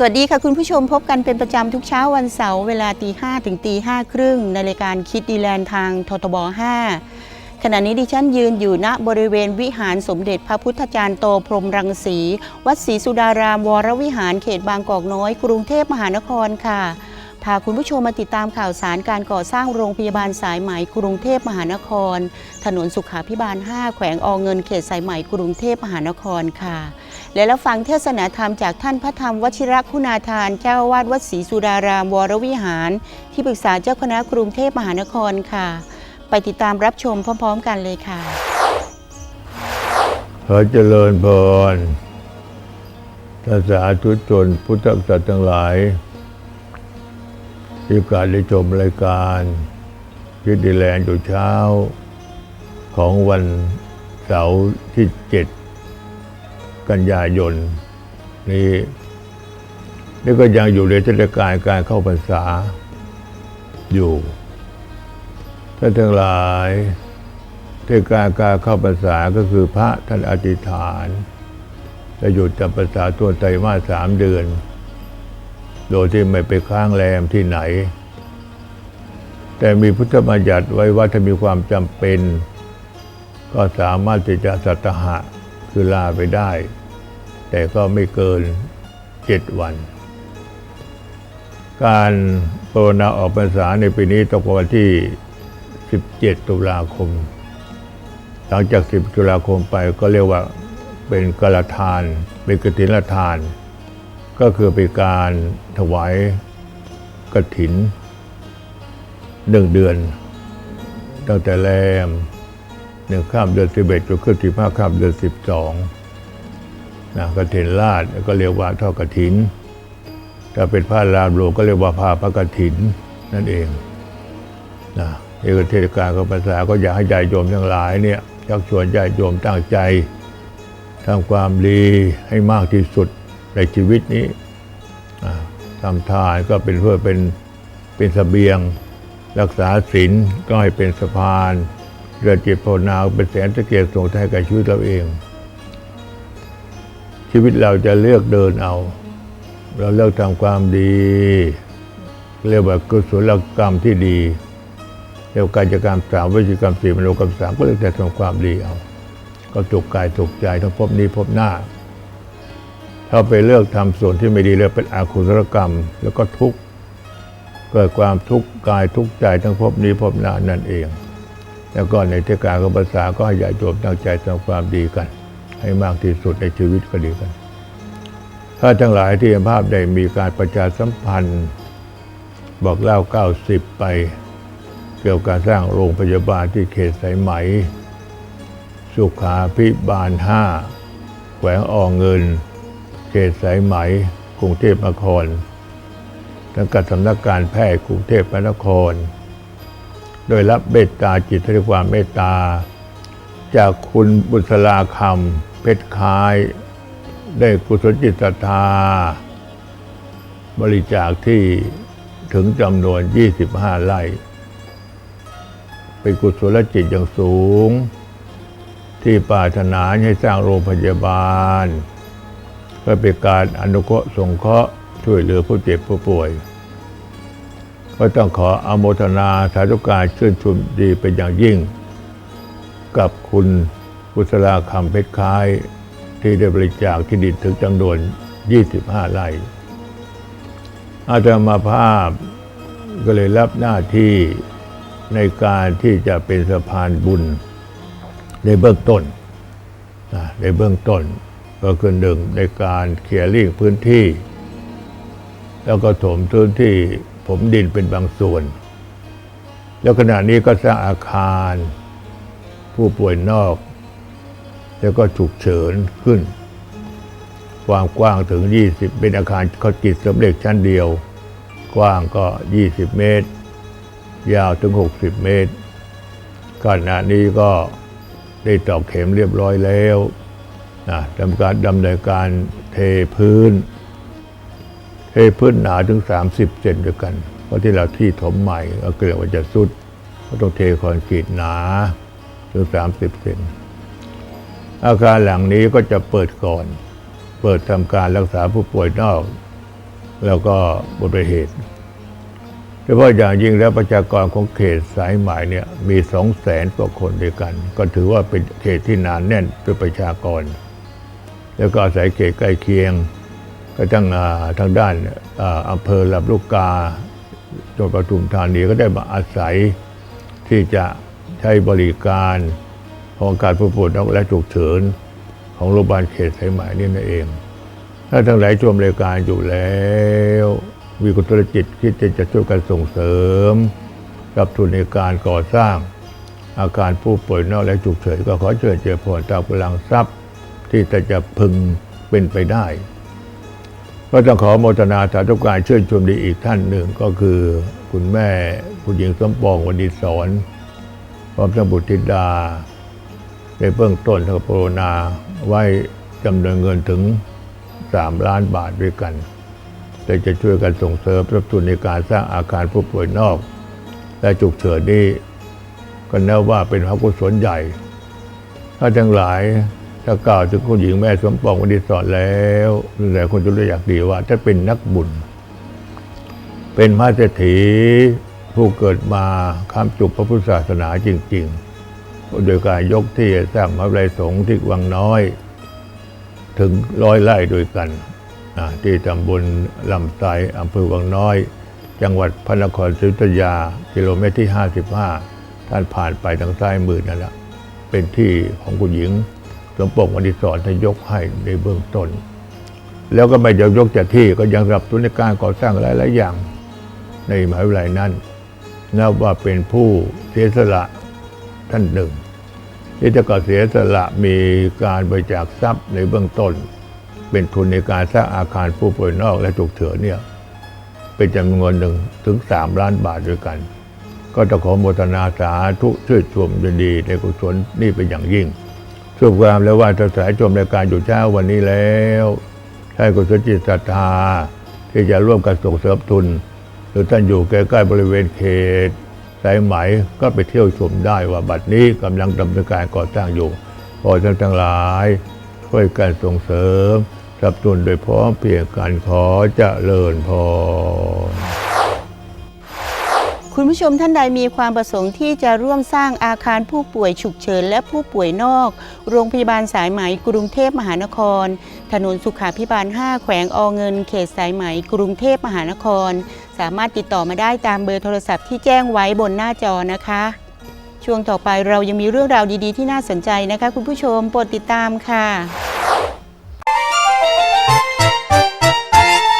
สวัสดีค่ะคุณผู้ชมพบกันเป็นประจำทุกเช้าวันเสาร์เวลาตีห้ถึงตีห้าครึ่งในรายการคิดดีแลนด์ทางททบ 5 ขณะนี้ดิฉันยืนอยู่ณบริเวณวิหารสมเด็จพระพุทธจารย์โตพรหมรังสี วัดศรีสุดารามวรวิหารเขตบางกอกน้อย กรุงเทพมหานครค่ะพาคุณผู้ชมมาติดตามข่าวสารการก่อสร้างโรงพยาบาลสายไหมกรุงเทพมหานคร ถนนสุขาพิบาล 5 แขวงอเงินเขตสายไหมกรุงเทพมหานครค่ะ และรับฟังเทศนาธรรมจากท่านพระธรรมวชิรคุณาทานเจ้าวาดวัดศรีสุดารามวรวิหาร ที่ปรึกษาเจ้าคณะกรุงเทพมหานครค่ะ ไปติดตามรับชมพร้อม ๆ กันเลยค่ะ ขอเจริญพรท่านสาธุชนพุทธศาสนทั้งหลายที่โอกาสได้ชมรายการคิดดีแลนด์อยู่เช้าของวันเสาร์ที่7 กันยายนนี้นี่ก็ยังอยู่ในเทศกาลการเข้าพรรษาอยู่ท่านทั้งหลายเทศกาลการเข้าพรรษาก็คือพระท่านอธิษฐานจะหยุดจำพรรษาตัวไตรมาสสามเดือน โดยที่ไม่ไปค้างแรมที่ไหน แต่มีพุทธบัญญัติไว้ว่าถ้ามีความจำเป็น ก็สามารถที่จะสัตหะคือลาไปได้ แต่ก็ไม่เกินเจ็ดวัน การภาวนาออกพรรษาในปีนี้ต้องวันที่ 17 ตุลาคม หลังจาก 10 ตุลาคมไปก็เรียกว่าเป็นกรทาน เป็นกฐินทาน ก็คือเป็นการถวายกฐินหนึ่งเดือน ตั้งแต่แรมหนึ่งข้ามเดือนสิบเอ็ดจนขึ้นสิบห้าข้ามเดือนสิบสอง นะกฐินราชก็เรียกว่าทอดกฐิน ถ้าเป็นผ้ารามหลวงก็เรียกว่าผ้าพระกฐินนั่นเองนะเอกเทศกาลของภาษาก็อยากให้ญาติโยมทั้งหลายเนี่ยชักชวนญาติโยมตั้งใจทำความดีให้มากที่สุดในชีวิตนี้ทำทานก็เป็นเพื่อเป็นเป็นเสบียง รักษาศีลก็ให้เป็นสะพานเรือจิตภาวนาเป็นแสนตะเกียรติส่งให้กับชีวิตเราเอง ชีวิตเราจะเลือกเดินเอา เราเลือกทำความดี เรียกว่ากุศลกรรมที่ดีเรียกการจัดการมสามวิจิกรรมสี่มโนกรรมสามก็เลือกแต่ทำความดีเอา ก็ถูกกายถูกใจทั้งพบนี้พบหน้า ถ้าไปเลือกทำส่วนที่ไม่ดีเรียกเป็นอาคุศลกรรม แล้วก็ทุกข์เกิดความทุกข์กายทุกข์ใจทั้งพบนี้พบหน้านั่นเอง แล้วก็ในเทศกาลของภาษาก็ให้ญาติโยมตั้งใจทำความดีกัน ให้มากที่สุดในชีวิตก็ดีกัน ถ้าทั้งหลายที่ภาพได้มีการประชาสัมพันธ์ บอกเล่า90ไป เกี่ยวกับการสร้างโรงพยาบาลที่เขตสายไหม สุขาพิบาล5แขวงอองเงิน เขตสายไหม กรุงเทพมหานครสังกัดสำนักการแพทย์กรุงเทพมหานคร โดยรับเมตตาจิตให้ความเมตตา จากคุณบุษราคำ เพชรคาย ได้กุศลจิตศรัทธา บริจาคที่ถึงจำนวน 25 ไร่ เป็นกุศลจิตอย่างสูง ที่ปรารถนาให้สร้างโรงพยาบาล เพื่อเป็นการอนุเคราะห์สงเคราะห์ช่วยเหลือผู้เจ็บผู้ป่วย ก็ต้องขออโมทนาสาธุการชื่นชมดีเป็นอย่างยิ่ง กับคุณ กุศลาคำเพชรค้าย ที่ได้บริจาคที่ดินถึงจำนวน 25 ไร่อาตมาภาพก็เลยรับหน้าที่ในการที่จะเป็นสะพานบุญในเบื้องต้นในเบื้องต้นก็คือหนึ่งในการเคลียร์ลิ่งพื้นที่ แล้วก็ถมพื้นที่ผมดินเป็นบางส่วน แล้วขณะนี้ก็สร้างอาคาร ผู้ป่วยนอก แล้วก็ฉุกเฉินขึ้น ความกว้างถึง 20 เป็นอาคารเขาจิตสำเร็จชั้นเดียว กว้างก็ 20 เมตร ยาวถึง 60 เมตรขณะนี้ก็ได้ตอกเข็มเรียบร้อยแล้วนะทำการดำเนินการเทพื้น เทพื้นหนาถึง 30 เซนด้วยกัน เพราะที่เราที่ถมใหม่ก็เกลียวว่าจะสุด ก็ต้องเทคอนกรีตหนาถึง 30 เซน อาคารหลังนี้ก็จะเปิดก่อน เปิดทำการรักษาผู้ป่วยนอก แล้วก็บทเหตุเฉพาะอย่างยิ่งแล้วประชากรของเขตสายไหม่เนี่ยมีสองแสนกว่าคนด้วยกัน ก็ถือว่าเป็นเขตที่หนานแน่นด้วยประชากร แล้วก็อาศัยเขตใกล้เคียงก็ทั้งทางด้านอ่าอำเภอลำลูกกาจังหวัดปทุมธานีก็ได้มาอาศัยที่จะใช้บริการ ของการผู้ป่วยนอกและฉุกเฉินของโรงพยาบาลเขตสายไหมนี่นั่นเอง ถ้าทั้งหลายชมรายการอยู่แล้ว มีกุศลจิตคิดจะช่วยกันส่งเสริม รับทุนในการก่อสร้าง อาการผู้ป่วยนอกและฉุกเฉินก็ขอเชิญเจริญพรตามกำลังทรัพย์ ที่จะจะพึงเป็นไปได้ก็ต้องขอโมทนาสาธุการเชิญชมดีอีกท่านหนึ่งก็คือคุณแม่คุณหญิงสมปองวันดีสอนพร้อมทั้งบุตรธิดา ในเบื้องต้นทางปรณาไว้จำนวนเงินถึง 3 ล้านบาทด้วยกันแต่จะช่วยกันส่งเสริมรับทุนในการสร้างอาคารผู้ป่วยนอก และฉุกเฉินนี้ก็นับว่าเป็นพระกุศลใหญ่ ถ้าทั้งหลายถ้ากล่าวถึงคุณหญิงแม่สมปองวันดีสอนแล้วหลายคนจะรู้อยากดีว่าถ้าเป็นนักบุญ เป็นพระเศรษฐีผู้เกิดมาค้ำจุกพระพุทธศาสนาจริง ๆ โดยการยกที่สร้างมหาวิทยาลัยสงฆ์ที่วังน้อย ถึงร้อยไร่ด้วยกันที่ตำบลลำไทรอำเภอวังน้อย จังหวัดพระนครศรีอยุธยา กิโลเมตรที่ 55 ท่านผ่านไปทางซ้ายมือนั่นแหละเป็นที่ของคุณหญิงสมปองวันดีสอนท่านยกให้ในเบื้องต้น แล้วก็ไม่เดียวยกจากที่ก็ยังรับทุนในการก่อสร้างหลายๆอย่าง ในมหาวิทยาลัยนั้นนับว่าเป็นผู้เสียสละ ท่านหนึ่ง ที่จะก่อเสียสละมีการบริจาคทรัพย์ในเบื้องต้น เป็นทุนในการสร้างอาคารผู้ป่วยนอกและฉุกเฉินเนี่ยเป็นจำนวนหนึ่งถึง 3 ล้านบาทด้วยกัน ก็ต้องขอโมทนาสาธุช่วยชมยินดีในกุศลนี่เป็นอย่างยิ่งสุขความแล้วว่าจะสายชมรายการอยู่เช้าวันนี้แล้วใช้กุศลจิตศรัทธาที่จะร่วมกันส่งเสริมทุน หรือท่านอยู่ใกล้ๆบริเวณเขต สายไหมก็ไปเที่ยวชมได้ว่าบัดนี้กำลังดำเนินการก่อสร้างอยู่ขอท่านทั้งหลายช่วยกันส่งเสริมสนับสนุนโดยพร้อมเพียงกันขอเจริญพรคุณผู้ชมท่านใดมีความประสงค์ที่จะร่วมสร้างอาคารผู้ป่วยฉุกเฉินและผู้ป่วยนอก โรงพยาบาลสายไหมกรุงเทพมหานคร ถนนสุขาพิบาล 5 แขวงอเงิน เขตสายไหมกรุงเทพมหานคร สามารถติดต่อมาได้ตามเบอร์โทรศัพท์ที่แจ้งไว้บนหน้าจอนะคะ ช่วงต่อไปเรายังมีเรื่องราวดีๆ ที่น่าสนใจนะคะ คุณผู้ชมโปรดติดตามค่ะ